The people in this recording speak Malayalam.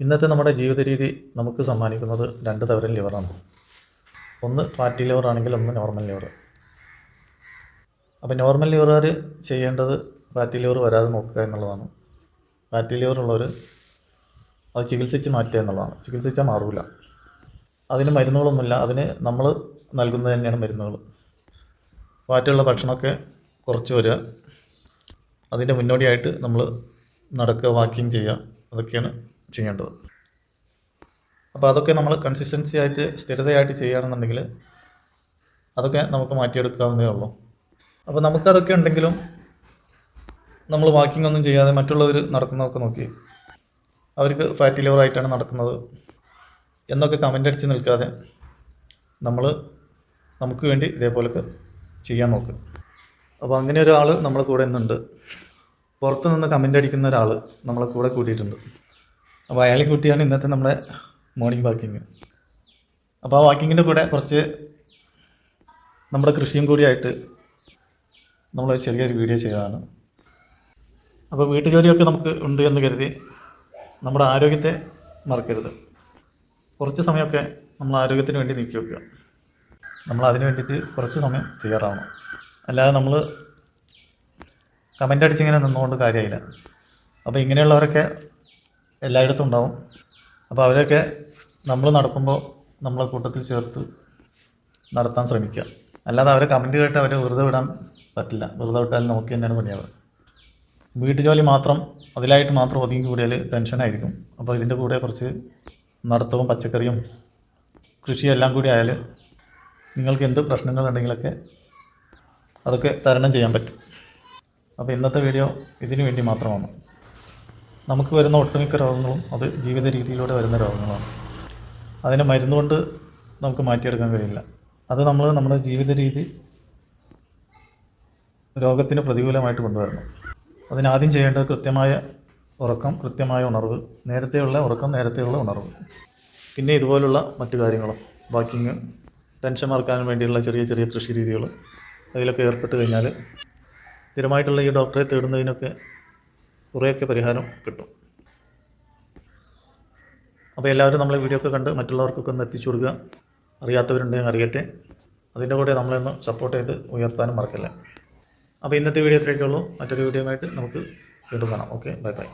ഇന്നത്തെ നമ്മുടെ ജീവിത രീതി നമുക്ക് സമ്മാനിക്കുന്നത് രണ്ട് തവരം ലിവറാണ്. ഒന്ന് ഫാറ്റി ലിവർ ആണെങ്കിൽ ഒന്ന് നോർമൽ ലിവർ. അപ്പോൾ നോർമൽ ലിവറുകാർ ചെയ്യേണ്ടത് ഫാറ്റി ലിവർ വരാതെ നോക്കുക എന്നുള്ളതാണ്. ഫാറ്റി ലിവർ ഉള്ളവർ അത് ചികിത്സിച്ച് മാറ്റുക എന്നുള്ളതാണ്. ചികിത്സിച്ചാൽ മാറില്ല അതിന് മരുന്നുകളൊന്നുമില്ല. അതിന് നമ്മൾ നൽകുന്നത് തന്നെയാണ് മരുന്നുകൾ. ഫാറ്റുള്ള ഭക്ഷണമൊക്കെ കുറച്ച് വരിക. അതിന്റെ മുന്നോടിയായിട്ട് നമ്മൾ നടക്കുക വാക്കിങ് ചെയ്യുക. അതൊക്കെയാണ് ചെയ്യേണ്ടത്. അപ്പോൾ അതൊക്കെ നമ്മൾ കൺസിസ്റ്റൻസി ആയിട്ട് സ്ഥിരതയായിട്ട് ചെയ്യുകയാണെന്നുണ്ടെങ്കിൽ അതൊക്കെ നമുക്ക് മാറ്റിയെടുക്കാവുന്നതേ ഉള്ളൂ. അപ്പോൾ നമുക്കതൊക്കെ ഉണ്ടെങ്കിലും നമ്മൾ വാക്കിംഗ് ഒന്നും ചെയ്യാതെ മറ്റുള്ളവർ നടക്കുന്നതൊക്കെ നോക്കി. അവർക്ക് ഫാറ്റി ലിവർ ആയിട്ടാണ് നടക്കുന്നത്. എന്നൊക്കെ കമന്റ് അടിച്ച് നിൽക്കാതെ നമ്മൾ നമുക്ക് വേണ്ടി ഇതേപോലൊക്കെ ചെയ്യാൻ നോക്കുക അപ്പോൾ അങ്ങനെ ഒരാൾ നമ്മളെ കൂടെ ഇന്നുണ്ട്. പുറത്ത് നിന്ന് കമന്റ് അടിക്കുന്ന ഒരാൾ നമ്മളെ കൂടെ കൂട്ടിയിട്ടുണ്ട് അപ്പോൾ അയാളെ കൂട്ടിയാണ് ഇന്നത്തെ നമ്മുടെ മോർണിംഗ് വാക്കിങ് അപ്പോൾ ആ വാക്കിങ്ങിന്റെ കൂടെ കുറച്ച് നമ്മുടെ കൃഷിയും കൂടിയായിട്ട് നമ്മൾ ചെറിയൊരു വീഡിയോ ചെയ്തതാണ് അപ്പോൾ വീട്ടുജോലിയൊക്കെ നമുക്ക് ഉണ്ട് എന്ന് കരുതി നമ്മുടെ ആരോഗ്യത്തെ മറക്കരുത്. കുറച്ച് സമയമൊക്കെ നമ്മൾ ആരോഗ്യത്തിന് വേണ്ടി നീക്കി വെക്കുക. നമ്മൾ അതിന് വേണ്ടിയിട്ട് കുറച്ച് സമയം തയ്യാറാവണം. അല്ലാതെ നമ്മൾ കമന്റ് അടിച്ചിങ്ങനെ നിന്നുകൊണ്ട് കാര്യമില്ല അപ്പോൾ ഇങ്ങനെയുള്ളവരൊക്കെ എല്ലായിടത്തും ഉണ്ടാവും. അപ്പോൾ അവരെയൊക്കെ നമ്മൾ നടക്കുമ്പോൾ നമ്മളെ കൂട്ടത്തിൽ ചേർത്ത് നടത്താൻ ശ്രമിക്കുക. അല്ലാതെ അവരെ കമന്റ് കേട്ട് അവരെ വെറുതെ വിടാൻ പറ്റില്ല. വെറുതെ വിട്ടാൽ നോക്കി തന്നെയാണ് പണിയാവുക. വീട്ടു ജോലി മാത്രം അതിലായിട്ട് മാത്രം ഒതുങ്ങി കൂടിയാൽ ടെൻഷനായിരിക്കും അപ്പോൾ ഇതിന്റെ കൂടെ കുറച്ച് നടത്തവും പച്ചക്കറിയും കൃഷിയും എല്ലാം കൂടി ആയാൽ നിങ്ങൾക്ക് എന്ത് പ്രശ്നങ്ങളുണ്ടെങ്കിലൊക്കെ അതൊക്കെ തരണം ചെയ്യാൻ പറ്റും. അപ്പോൾ ഇന്നത്തെ വീഡിയോ ഇതിനു വേണ്ടി മാത്രമാണ്. നമുക്ക് വരുന്ന ഒട്ടുമിക്ക രോഗങ്ങളും അത് ജീവിത രീതിയിലൂടെ വരുന്ന രോഗങ്ങളാണ്. അതിനെ മരുന്നുകൊണ്ട് നമുക്ക് മാറ്റിയെടുക്കാൻ കഴിയില്ല. അത് നമ്മൾ നമ്മുടെ ജീവിത രീതി രോഗത്തിന് പ്രതികൂലമായിട്ട് കൊണ്ടുവരണം. അതിനാദ്യം ചെയ്യേണ്ടത് കൃത്യമായ ഉറക്കം കൃത്യമായ ഉണർവ് നേരത്തെയുള്ള ഉറക്കം നേരത്തെയുള്ള ഉണർവ്. പിന്നെ ഇതുപോലുള്ള മറ്റു കാര്യങ്ങളും വാക്കിങ് ടെൻഷൻ മറക്കാൻ വേണ്ടിയുള്ള ചെറിയ ചെറിയ കൃഷി രീതികൾ അതിലൊക്കെ ഏർപ്പെട്ട് കഴിഞ്ഞാൽ സ്ഥിരമായിട്ടുള്ള ഈ ഡോക്ടറെ തേടുന്നതിനൊക്കെ കുറേയൊക്കെ പരിഹാരം കിട്ടും. അപ്പോൾ എല്ലാവരും നമ്മളെ വീഡിയോ ഒക്കെ കണ്ട് മറ്റുള്ളവർക്കൊക്കെ ഒന്ന് എത്തിച്ചു കൊടുക്കുക. അറിയാത്തവരുണ്ടെങ്കിൽ അറിയട്ടെ. അതിന്റെ കൂടെ നമ്മളൊന്ന് സപ്പോർട്ട് ചെയ്ത് ഉയർത്താനും മറക്കല്ലേ. അപ്പോൾ ഇന്നത്തെ വീഡിയോ ഇത്രയൊക്കെ ഉള്ളൂ. മറ്റൊരു വീഡിയോ ആയിട്ട് നമുക്ക് വീണ്ടും കാണാം. Okay bye bye